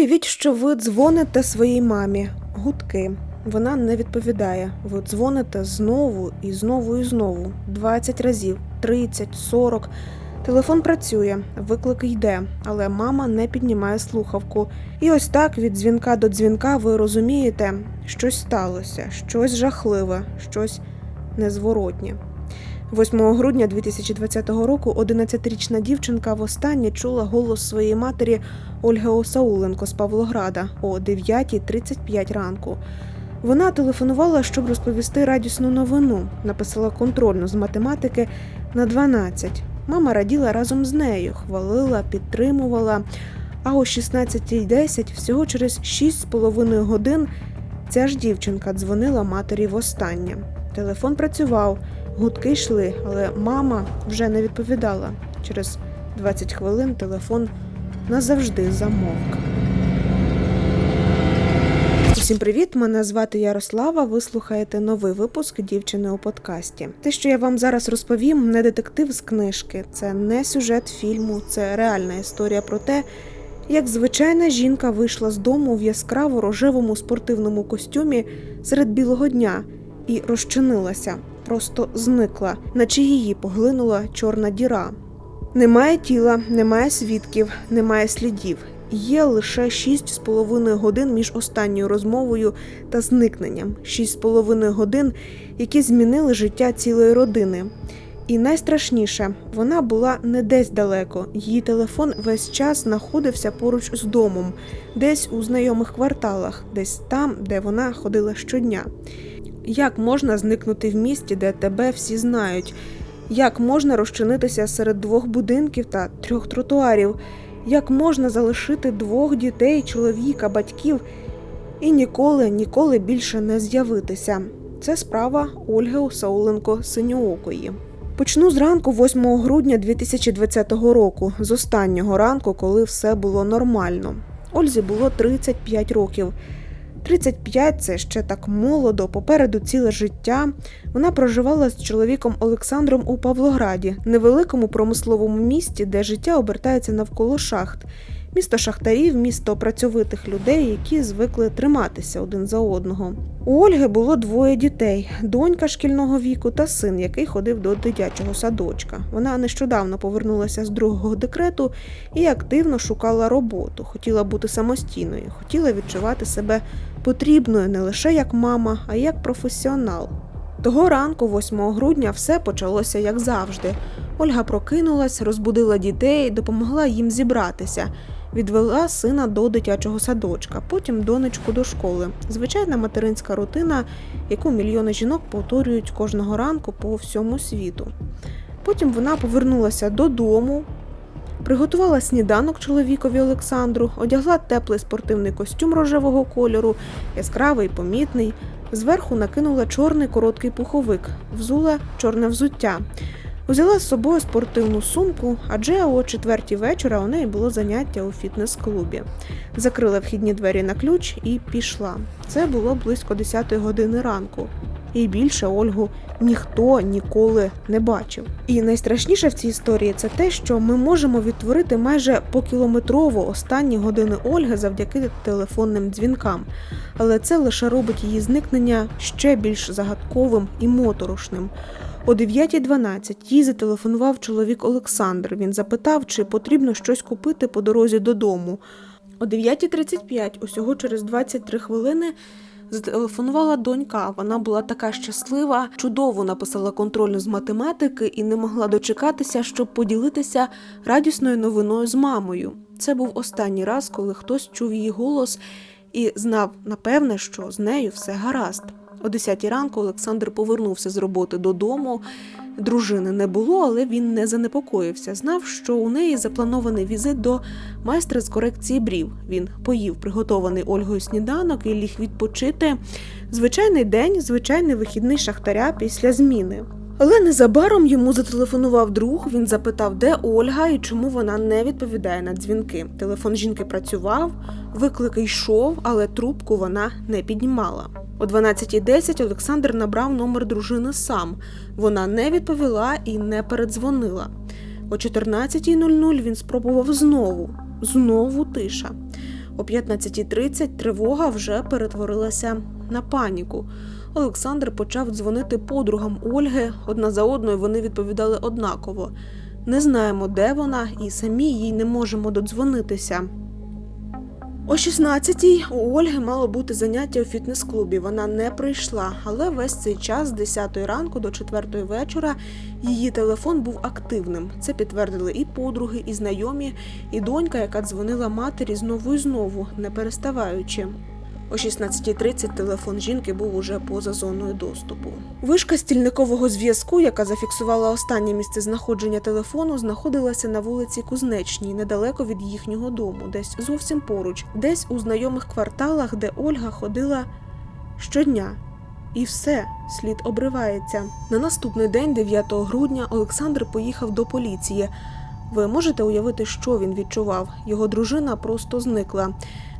Уявіть, що ви дзвоните своїй мамі. Гудки. Вона не відповідає. Ви дзвоните знову і знову і знову. 20 разів, 30, 40. Телефон працює, виклик йде, але мама не піднімає слухавку. І ось так від дзвінка до дзвінка ви розумієте, щось сталося, щось жахливе, щось незворотнє. 8 грудня 2020 року 11-річна дівчинка востаннє чула голос своєї матері Ольги Осауленко з Павлограда о 9.35 ранку. Вона телефонувала, щоб розповісти радісну новину. Написала контрольну з математики на 12. Мама раділа разом з нею, хвалила, підтримувала. А о 16.10, всього через 6,5 годин, ця ж дівчинка дзвонила матері востаннє. Телефон працював, гудки йшли, але мама вже не відповідала. Через 20 хвилин телефон назавжди замовк. Усім привіт! Мене звати Ярослава. Ви слухаєте новий випуск дівчини у подкасті. Те, що я вам зараз розповім, не детектив з книжки, це не сюжет фільму, це реальна історія про те, як звичайна жінка вийшла з дому в яскраво рожевому спортивному костюмі серед білого дня і розчинилася, просто зникла, наче її поглинула чорна діра. Немає тіла, немає свідків, немає слідів. Є лише 6,5 годин між останньою розмовою та зникненням. 6,5 годин, які змінили життя цілої родини. І найстрашніше, вона була не десь далеко. Її телефон весь час знаходився поруч з домом, десь у знайомих кварталах, десь там, де вона ходила щодня. Як можна зникнути в місті, де тебе всі знають? Як можна розчинитися серед двох будинків та трьох тротуарів? Як можна залишити двох дітей, чоловіка, батьків і ніколи, ніколи більше не з'явитися? Це справа Ольги Осауленко Синьоокої. Почну з ранку 8 грудня 2020 року, з останнього ранку, коли все було нормально. Ользі було 35 років. 35 – це ще так молодо, попереду ціле життя. Вона проживала з чоловіком Олександром у Павлограді, невеликому промисловому місті, де життя обертається навколо шахт. Місто шахтарів, місто працьовитих людей, які звикли триматися один за одного. У Ольги було двоє дітей: донька шкільного віку та син, який ходив до дитячого садочка. Вона нещодавно повернулася з другого декрету і активно шукала роботу. Хотіла бути самостійною, хотіла відчувати себе потрібною не лише як мама, а й як професіонал. Того ранку, 8 грудня, все почалося як завжди. Ольга прокинулась, розбудила дітей, допомогла їм зібратися. Відвела сина до дитячого садочка, потім донечку до школи. Звичайна материнська рутина, яку мільйони жінок повторюють кожного ранку по всьому світу. Потім вона повернулася додому, приготувала сніданок чоловікові Олександру, одягла теплий спортивний костюм рожевого кольору, яскравий, помітний. Зверху накинула чорний короткий пуховик, взула чорне взуття. Взяла з собою спортивну сумку, адже о четвертій вечора у неї було заняття у фітнес-клубі. Закрила вхідні двері на ключ і пішла. Це було близько 10 години ранку. І більше Ольгу ніхто ніколи не бачив. І найстрашніше в цій історії це те, що ми можемо відтворити майже покілометрово останні години Ольги завдяки телефонним дзвінкам. Але це лише робить її зникнення ще більш загадковим і моторошним. О 9.12 їй зателефонував чоловік Олександр. Він запитав, чи потрібно щось купити по дорозі додому. О 9.35, усього через 23 хвилини, зателефонувала донька. Вона була така щаслива, чудово написала контрольну з математики і не могла дочекатися, щоб поділитися радісною новиною з мамою. Це був останній раз, коли хтось чув її голос і знав напевне, що з нею все гаразд. О 10 ранку Олександр повернувся з роботи додому. Дружини не було, але він не занепокоївся. Знав, що у неї запланований візит до майстра з корекції брів. Він поїв приготований Ольгою сніданок і ліг відпочити. Звичайний день, звичайний вихідний шахтаря після зміни. Але незабаром йому зателефонував друг. Він запитав, де Ольга і чому вона не відповідає на дзвінки. Телефон жінки працював, виклик йшов, але трубку вона не піднімала. О 12.10 Олександр набрав номер дружини сам. Вона не відповіла і не передзвонила. О 14.00 він спробував знову. Знову тиша. О 15.30 тривога вже перетворилася на паніку. Олександр почав дзвонити подругам Ольги. Одна за одною вони відповідали однаково. Не знаємо, де вона, і самі їй не можемо додзвонитися. О 16-й у Ольги мало бути заняття у фітнес-клубі. Вона не прийшла, але весь цей час з 10 ранку до 4-ї вечора її телефон був активним. Це підтвердили і подруги, і знайомі, і донька, яка дзвонила матері знову і знову, не переставаючи. О 16.30 телефон жінки був уже поза зоною доступу. Вишка стільникового зв'язку, яка зафіксувала останнє місце знаходження телефону, знаходилася на вулиці Кузнечній, недалеко від їхнього дому, десь зовсім поруч, десь у знайомих кварталах, де Ольга ходила щодня. І все, слід обривається. На наступний день, 9 грудня, Олександр поїхав до поліції. Ви можете уявити, що він відчував? Його дружина просто зникла.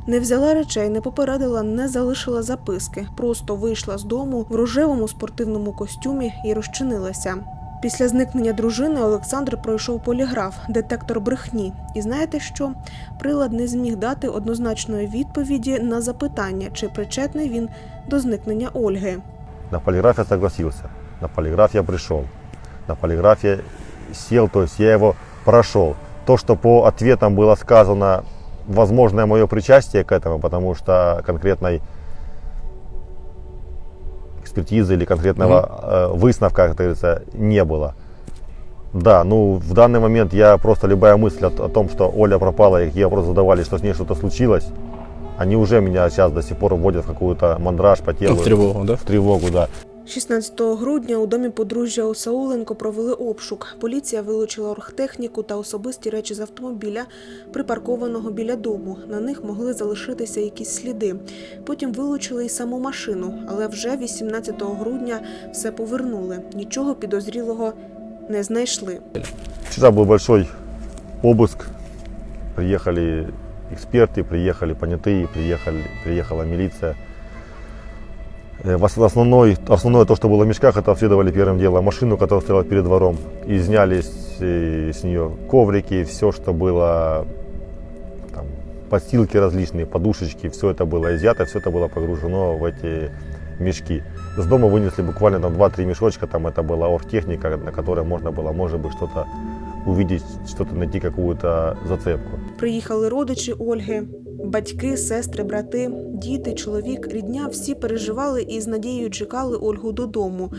Не взяла речей, не попередила, не залишила записки. Просто вийшла з дому в рожевому спортивному костюмі і розчинилася. Після зникнення дружини Олександр пройшов поліграф, детектор брехні. І знаєте що? Прилад не зміг дати однозначної відповіді на запитання, чи причетний він до зникнення Ольги. На полиграф я согласился. На полиграф я пришел. На полиграф я сел, то есть я его прошел. То, что по ответам было сказано, возможное мое причастие к этому, потому что конкретной экспертизы или конкретного э, выставка, как говорится, не было. Да, ну в данный момент я просто любая мысль о, о том, что Оля пропала, и какие вопросы задавали, что с ней что-то случилось, они уже меня сейчас до сих пор вводят в какую-то мандраж по телу. В тревогу, да? В тревогу, да. 16 грудня у домі подружжя Осауленко провели обшук. Поліція вилучила оргтехніку та особисті речі з автомобіля, припаркованого біля дому. На них могли залишитися якісь сліди. Потім вилучили й саму машину, але вже 18 грудня все повернули. Нічого підозрілого не знайшли. Вчера был большой обыск. Приехали эксперты, приехали понятые, приехали, приехала Основной, основное то, что было в мешках, это обследовали первым делом машину, которая стояла перед двором. И сняли с, э, с нее коврики, все, что было, там, подстилки различные, подушечки, все это было изъято, все это было погружено в эти мешки. С дома вынесли буквально там 2-3 мешочка, там это была оргтехника, на которой можно было, может быть, что-то увидеть, что-то найти, какую-то зацепку. Приїхали родичі Ольги, батьки, сестри, брати, діти, чоловік, рідня. Всі переживали і з надією чекали Ольгу додому.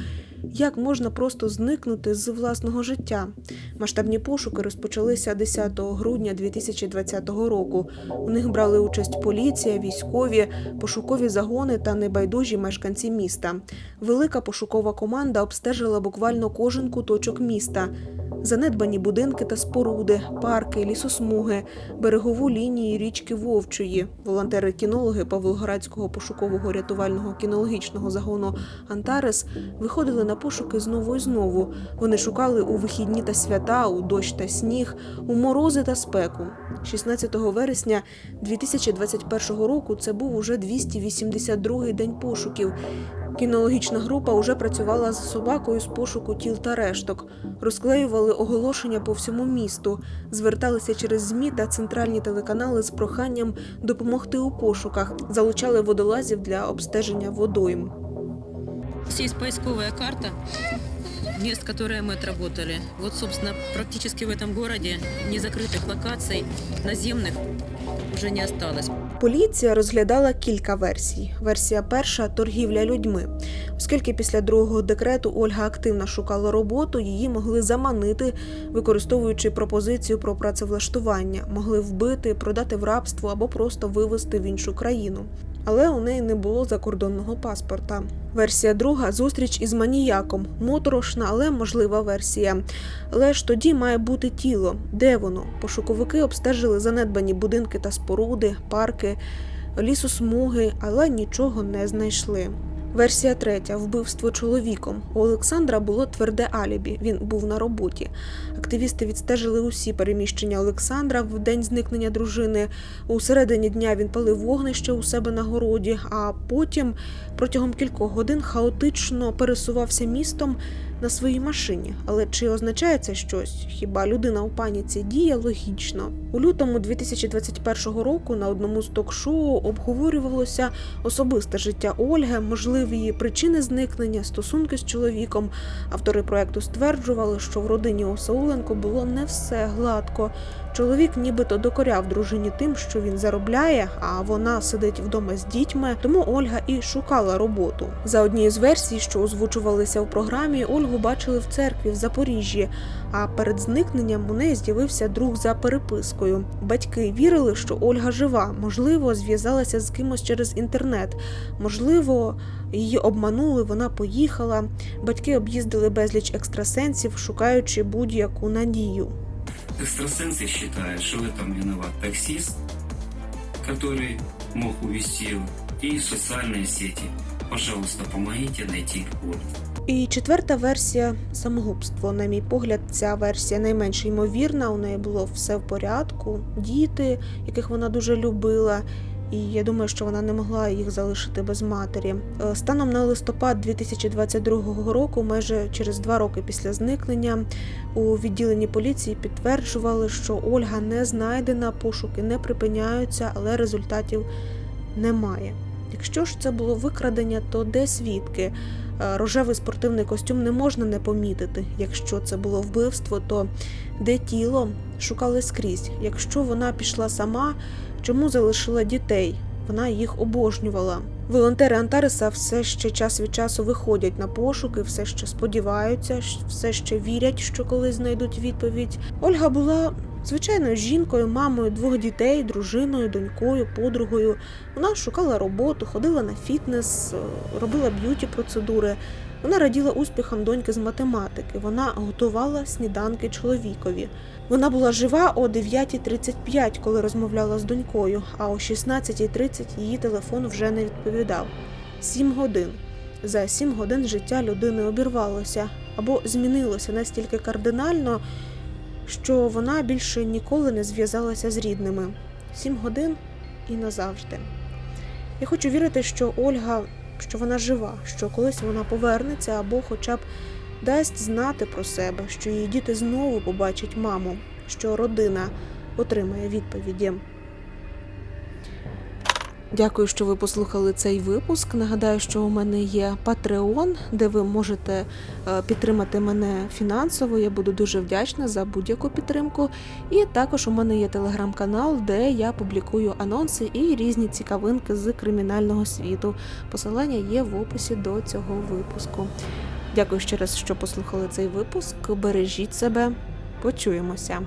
Як можна просто зникнути з власного життя? Масштабні пошуки розпочалися 10 грудня 2020 року. У них брали участь поліція, військові, пошукові загони та небайдужі мешканці міста. Велика пошукова команда обстежила буквально кожен куточок міста. Занедбані будинки та споруди, парки, лісосмуги, берегову лінію річки Вовчої. Волонтери-кінологи Павлоградського пошукового рятувального кінологічного загону Антарес виходили на пошуки знову і знову. Вони шукали у вихідні та свята, у дощ та сніг, у морози та спеку. 16 вересня 2021 року це був уже 282-й день пошуків. Кінологічна група вже працювала з собакою з пошуку тіл та решток, розклеювали оголошення по всьому місту, зверталися через ЗМІ та центральні телеканали з проханням допомогти у пошуках, залучали водолазів для обстеження водойм. Здесь есть поисковая карта мест, которые мы отработали. Вот, собственно, практически в этом городе незакрытых локаций наземных уже не осталось. Поліція розглядала кілька версій. Версія перша торгівля людьми. Оскільки після другого декрету Ольга активно шукала роботу, її могли заманити, використовуючи пропозицію про працевлаштування, могли вбити, продати в рабство або просто вивезти в іншу країну. Але у неї не було закордонного паспорта. Версія друга зустріч із маніяком. Моторошна, але можлива версія. Але ж тоді має бути тіло. Де воно? Пошуковики обстежили занедбані будинки та споруди, парки, лісосмуги, але нічого не знайшли. Версія третя вбивство чоловіком. У Олександра було тверде алібі. Він був на роботі. Активісти відстежили усі переміщення Олександра в день зникнення дружини. У середині дня він палив вогнище у себе на городі, а потім протягом кількох годин хаотично пересувався містом на своїй машині. Але чи означає це щось? Хіба людина у паніці діє логічно? У лютому 2021 року на одному з ток-шоу обговорювалося особисте життя Ольги, можливі її причини зникнення, стосунки з чоловіком. Автори проекту стверджували, що в родині Осауленко було не все гладко. Чоловік нібито докоряв дружині тим, що він заробляє, а вона сидить вдома з дітьми. Тому Ольга і шукала роботу. За однією з версій, що озвучувалися в програмі, Ольгу бачили в церкві в Запоріжжі. А перед зникненням у неї з'явився друг за перепискою. Батьки вірили, що Ольга жива, можливо, зв'язалася з кимось через інтернет. Можливо, її обманули, вона поїхала. Батьки об'їздили безліч екстрасенсів, шукаючи будь-яку надію. Экстрасенсы считают, что в этом виноват таксист, который мог увезти его, и социальные сети. Пожалуйста, помогите найти Ольгу. І четверта версія самогубство. На мій погляд, ця версія найменш ймовірна. У неї було все в порядку, діти, яких вона дуже любила. І я думаю, що вона не могла їх залишити без матері. Е, Станом на листопад 2022 року, майже через два роки після зникнення, у відділенні поліції підтверджували, що Ольга не знайдена, пошуки не припиняються, але результатів немає. Якщо ж це було викрадення, то де свідки? Е, Рожевий спортивний костюм не можна не помітити. Якщо це було вбивство, то де тіло шукали скрізь. Якщо вона пішла сама, чому залишила дітей? Вона їх обожнювала. Волонтери Антареса все ще час від часу виходять на пошуки, все ще сподіваються, все ще вірять, що колись знайдуть відповідь. Ольга була звичайною жінкою, мамою двох дітей, дружиною, донькою, подругою. Вона шукала роботу, ходила на фітнес, робила б'юті процедури. Вона раділа успіхам доньки з математики. Вона готувала сніданки чоловікові. Вона була жива о 9.35, коли розмовляла з донькою, а о 16.30 її телефон вже не відповідав. Сім годин. За сім годин життя людини обірвалося або змінилося настільки кардинально, що вона більше ніколи не зв'язалася з рідними. Сім годин і назавжди. Я хочу вірити, що Ольга, що вона жива, що колись вона повернеться або хоча б дасть знати про себе, що її діти знову побачать маму, що родина отримає відповіді. Дякую, що ви послухали цей випуск. Нагадаю, що у мене є Patreon, де ви можете е, підтримати мене фінансово. Я буду дуже вдячна за будь-яку підтримку. І також у мене є телеграм-канал, де я публікую анонси і різні цікавинки з кримінального світу. Посилання є в описі до цього випуску. Дякую ще раз, що послухали цей випуск. Бережіть себе. Почуємося.